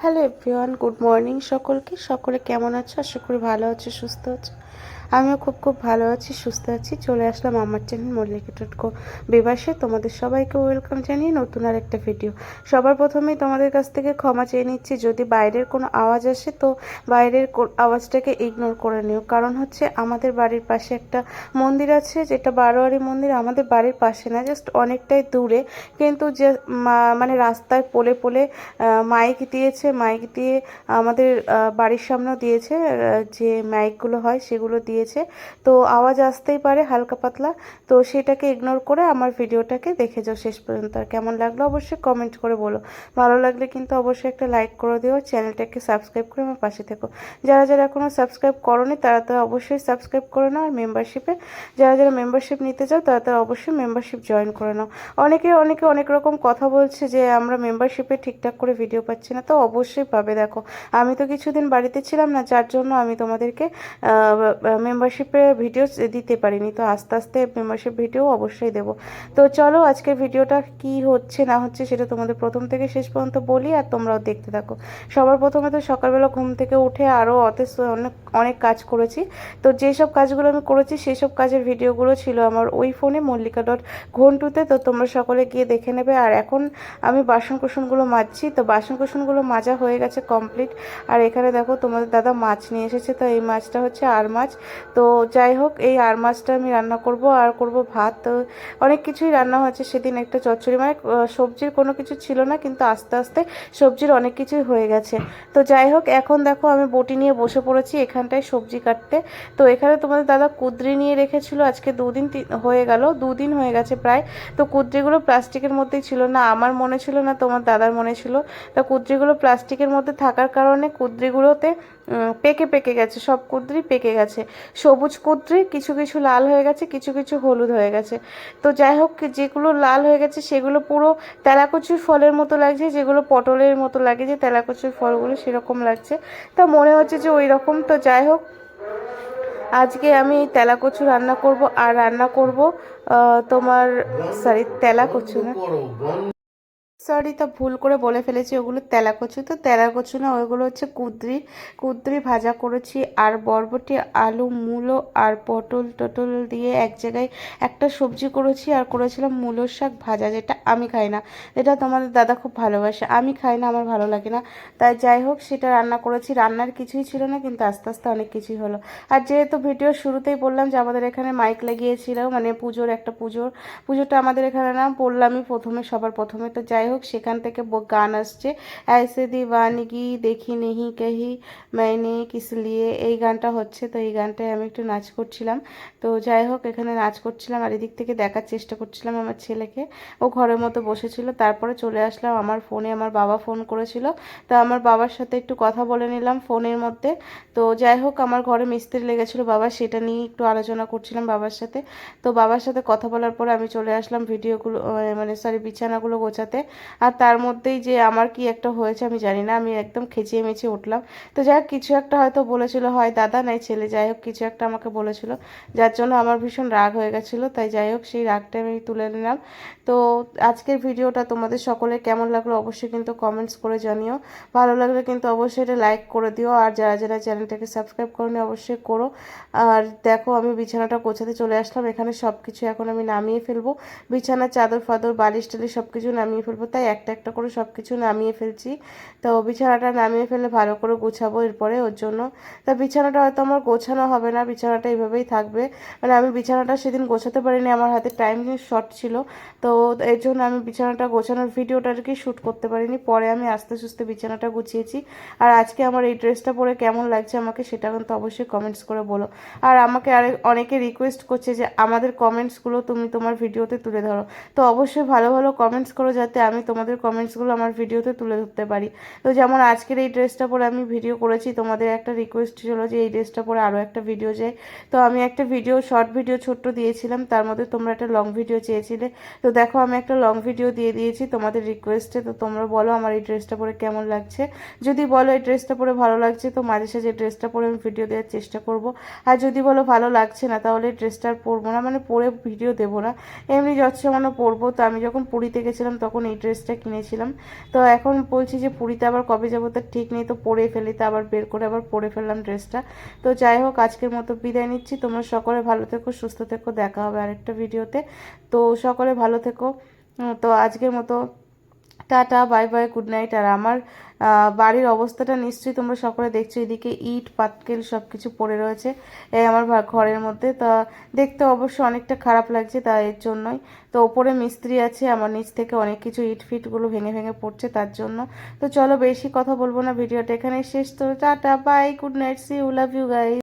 Hello everyone good morning সকলকে। সকলে কেমন আছো? আশা করি ভালো আছো সুস্থ আছো। আমিও খুব খুব ভালো আছি, সুস্থ আছি। চলে আসলাম আমার চ্যানেল মল্লিকা টটকো বিবাসে তোমাদের সবাইকে ওয়েলকাম জানিয়ে নতুন আর একটা ভিডিও সবার প্রথমেই তোমাদের কাছ থেকে ক্ষমা চেয়ে নিচ্ছি, যদি বাইরের কোনো আওয়াজ আসে তো বাইরের কো- আওয়াজটাকে ইগনোর করে নিও। কারণ হচ্ছে আমাদের বাড়ির পাশে একটা মন্দির আছে, যেটা বারোয়ারি মন্দির। আমাদের বাড়ির পাশে না জাস্ট অনেকটাই দূরে। কিন্তু যে মানে রাস্তায় পোলে পোলে মাইক দিয়েছে মাইক দিয়ে আমাদের বাড়ির সামনেও দিয়েছে যে মাইকগুলো হয় সেগুলো দিয়েছে তো আওয়াজ আসতেই পারে হালকা পাতলা। তো সেটাকে ইগনোর করে আমার ভিডিওটাকে দেখে যাও শেষ পর্যন্ত। আর কেমন লাগল অবশ্যই কমেন্ট করে বলো। ভালো লাগলে কিন্তু অবশ্যই একটা লাইক করে দিও। চ্যানেলটাকে সাবস্ক্রাইব করে আমার পাশে থেকো। যারা যারা এখনও সাবস্ক্রাইব করনি, তারা তারা অবশ্যই সাবস্ক্রাইব করে নাও আর মেম্বারশিপে যারা যারা মেম্বারশিপ নিতে চাও, তারা তারা অবশ্যই মেম্বারশিপ জয়েন করে নাও। অনেকে অনেকে অনেক রকম কথা বলছে যে, আমরা মেম্বারশিপে ঠিকঠাক করে ভিডিও পাচ্ছি না। তো অবশ্যই পাবে। দেখো, আমি তো কিছুদিন বাড়িতে ছিলাম না, যার জন্য আমি তোমাদেরকে মেম্বারশিপে ভিডিও দিতে পারিনি, তো আস্তে আস্তে মেম্বারশিপ ভিডিও অবশ্যই দেবো। তো চলো আজকের ভিডিওটা কি হচ্ছে না হচ্ছে সেটা তোমাদের প্রথম থেকে শেষ পর্যন্ত বলি আর তোমরাও দেখতে থাকো। সবার প্রথমে তো সকালবেলা ঘুম থেকে উঠে আরও অতেস অনেক অনেক কাজ করেছি। তো যেসব কাজগুলো আমি করেছি সেই সব কাজের ভিডিওগুলো ছিল আমার ওই ফোনে মল্লিকা ডট ঘন্টুতে তো তোমরা সকলে গিয়ে দেখে নেবে। আর এখন আমি বাসন কুসনগুলো মাজছি, তো বাসন কুসনগুলো মাজা হয়ে গেছে কমপ্লিট আর এখানে দেখো তোমাদের দাদা মাছ নিয়ে এসেছে, তো এই মাছটা হচ্ছে আর মাছ। তো যাই হোক, এই আর মাছটা আমি রান্না করব, আর করব ভাত। অনেক কিছুই রান্না হয়েছে সেদিন, একটা চচ্চড়ি। মানে সবজির কোনো কিছু ছিল না, কিন্তু আস্তে আস্তে সবজির অনেক কিছুই হয়ে গেছে। তো যাই হোক, এখন দেখো আমি বটি নিয়ে বসে পড়েছি এখানটায় সবজি কাটতে। তো এখানে তোমাদের দাদা কুদ্রি নিয়ে রেখেছিল, আজকে দুদিন হয়ে গেল, দুদিন হয়ে গেছে প্রায়। তো কুদ্রিগুলো প্লাস্টিকের মধ্যেই ছিল না, আমার মনে ছিল না, তোমার দাদার মনে ছিল। তো কুদ্রিগুলো প্লাস্টিকের মধ্যে থাকার কারণে কুদ্রিগুলোতে পেকে পেকে গেছে, সব কুদ্রি পেকে গেছে। সবুজ কুদ্রি, কিছু কিছু লাল হয়ে গেছে, কিছু কিছু হলুদ হয়ে গেছে। তো যাই হোক, যেগুলো লাল হয়ে গেছে, সেগুলো পুরো তেলাকুচুর ফলের মতো লাগছে, যেগুলো পটলের মতো লাগে যে তেলাকুচুর ফলগুলো সেরকম লাগছে। তা মনে হচ্ছে যে ওই রকম তো যাই হোক, আজকে আমি তেলা কচু রান্না করব, আর রান্না করব তোমার সরি তেলা কচু না সরি তা ভুল করে বলে ফেলেছি, ওগুলো তেলা কচু তো তেলা কচু না, ওইগুলো হচ্ছে কুদ্রি। কুদ্রি ভাজা করেছি, আর বরবটি, আলু, মূলো, আর পটল টটল দিয়ে এক জায়গায় একটা সবজি করেছি, আর করেছিলাম মূলোর শাক ভাজা, যেটা আমি খাই না। এটা তোমাদের দাদা খুব ভালোবাসে। আমি খাই না, আমার ভালো লাগে না। তাই যাই হোক, সেটা রান্না করেছি। রান্নার কিছুই ছিল না, কিন্তু আস্তে আস্তে অনেক কিছুই হলো। আর যেহেতু ভিডিও শুরুতেই বললাম যে আমাদের এখানে মাইক লাগিয়েছিল মানে পুজোর একটা পুজোর। পুজোটা আমাদের এখানে না বললামই প্রথমে, সবার প্রথমে। তো যাই হোক হোক সেখান থেকে গান আসছে ऐसे দিওয়ানগি দেখি নেহি কেহি মাইনে কিসলিয়ে এই গানটা হচ্ছে তো এই গানটায় আমি একটু নাচ করছিলাম তো যাই হোক এখানে নাচ করছিলাম আর এদিক থেকে দেখার চেষ্টা করছিলাম আমার ছেলেকে ও ঘরের মতো বসেছিল তারপরে চলে আসলাম আমার ফোনে আমার বাবা ফোন করেছিল তা আমার বাবার সাথে একটু কথা বলে নিলাম ফোনের মধ্যে তো যাই হোক আমার ঘরে মিস্ত্রি লেগেছিল বাবা সেটা নিয়ে একটু আলোচনা করছিলাম বাবার সাথে তো বাবার সাথে কথা বলার পর আমি চলে আসলাম ভিডিওগুলো মানে সরি বিছানাগুলো গোছাতে আর তার মধ্যেই যে আমার কি একটা হয়েছে আমি জানি না, আমি একদম খেঁচিয়ে মেচিয়ে উঠলাম। তো যাই হোক, কিছু একটা হয়তো বলেছিল, হয় দাদা, নাই ছেলে, যাই হোক, কিছু একটা আমাকে বলেছিল, যার জন্য আমার ভীষণ রাগ হয়ে গেছিল। তাই যাই হোক, সেই রাগটা আমি তুলে নিলাম। তো আজকের ভিডিওটা তোমাদের সকলে কেমন লাগল অবশ্যই কিন্তু কমেন্টস করে জানিও। ভালো লাগলে কিন্তু অবশ্যই এটা লাইক করে দিও। আর যারা যারা চ্যানেলটাকে সাবস্ক্রাইব করনি, অবশ্যই করো। আর দেখো, আমি বিছানাটা গোছাতে চলে আসলাম। এখানে সব কিছু এখন আমি নামিয়ে ফেলব। বিছানার চাদর ফাদর বালিশ টালিশ সব কিছু নামিয়ে ফেলব। তাই একটা একটা করে সব কিছু নামিয়ে ফেলছি। তো বিছানাটা নামিয়ে ফেলে ভালো করে গোছাবো এরপরে ওর জন্য। তা বিছানাটা হয়তো আমার গোছানো হবে না, বিছানাটা এইভাবেই থাকবে। মানে আমি বিছানাটা সেদিন গোছাতে পারিনি, আমার হাতে টাইম শর্ট ছিল। তো এর জন্য আমি বিছানাটা গোছানোর ভিডিওটা আর কি শ্যুট করতে পারিনি, পরে আমি আস্তে সুস্তে বিছানাটা গুছিয়েছি। আর আজকে আমার এই ড্রেসটা পরে কেমন লাগছে আমাকে সেটা কিন্তু অবশ্যই কমেন্টস করে বলো। আর আমাকে আরেক অনেকে রিকোয়েস্ট করছে যে, আমাদের কমেন্টসগুলো তুমি তোমার ভিডিওতে তুলে ধরো। তো অবশ্যই ভালো ভালো কমেন্টস করো যাতে আমি তোমাদের কমেন্টসগুলো আমার ভিডিওতে তুলে ধরতে পারি। তো যেমন আজকের এই ড্রেসটা পরে আমি ভিডিও করেছি, তোমাদের একটা রিকোয়েস্ট ছিল যে এই ড্রেসটা পরে আরও একটা ভিডিও যায় তো আমি একটা ভিডিও শর্ট ভিডিও ছোট্ট দিয়েছিলাম, তার মধ্যে তোমরা একটা লং ভিডিও চেয়েছিলে। তো দেখো আমি একটা লং ভিডিও দিয়ে দিয়েছি তোমাদের রিকোয়েস্টে তো তোমরা বলো আমার এই ড্রেসটা পরে কেমন লাগছে। যদি বলো এই ড্রেসটা পরে ভালো লাগছে, তো মাঝে সাঝে ড্রেসটা পরে আমি ভিডিও দেওয়ার চেষ্টা করব। আর যদি বলো ভালো লাগছে না, তাহলে ড্রেসটা আর পরবো না মানে পরে ভিডিও দেবো না। এমনি যৎসামান্য পরবো, তো আমি যখন পুরীতে গেছিলাম, তখন এই ড্রেস ড্রেসটা কিনেছিলাম। তো এখন বলছি যে পুরীতে আবার কবে যাব তার ঠিক নেই, তো পরে ফেলি, তো আবার বের করে আবার পরে ফেললাম ড্রেসটা। তো যাই হোক, আজকের মতো বিদায় নিচ্ছি। তোমরা সকলে ভালো থেকো, সুস্থ থেকো, দেখা হবে আরেকটা ভিডিওতে। তো সকলে ভালো থেকো। তো আজকের মতো tata, bye bye, good night. আর আমার বাড়ির অবস্থাটা নিশ্চয়ই তোমরা সকলে দেখছ। এদিকে ইট, পাতকেল সব কিছু পড়ে রয়েছে এই আমার ঘরের মধ্যে। তা দেখতে অবশ্য অনেকটা খারাপ লাগছে তা এর জন্যই। তো ওপরে মিস্ত্রি আছে, আমার নিচ থেকে অনেক কিছু ইট ফিটগুলো ভেঙে ভেঙে পড়ছে তার জন্য। তো চলো বেশি কথা বলব না, ভিডিওটা এখানে শেষ। তো tata, bye, good night, see you, love you, guys.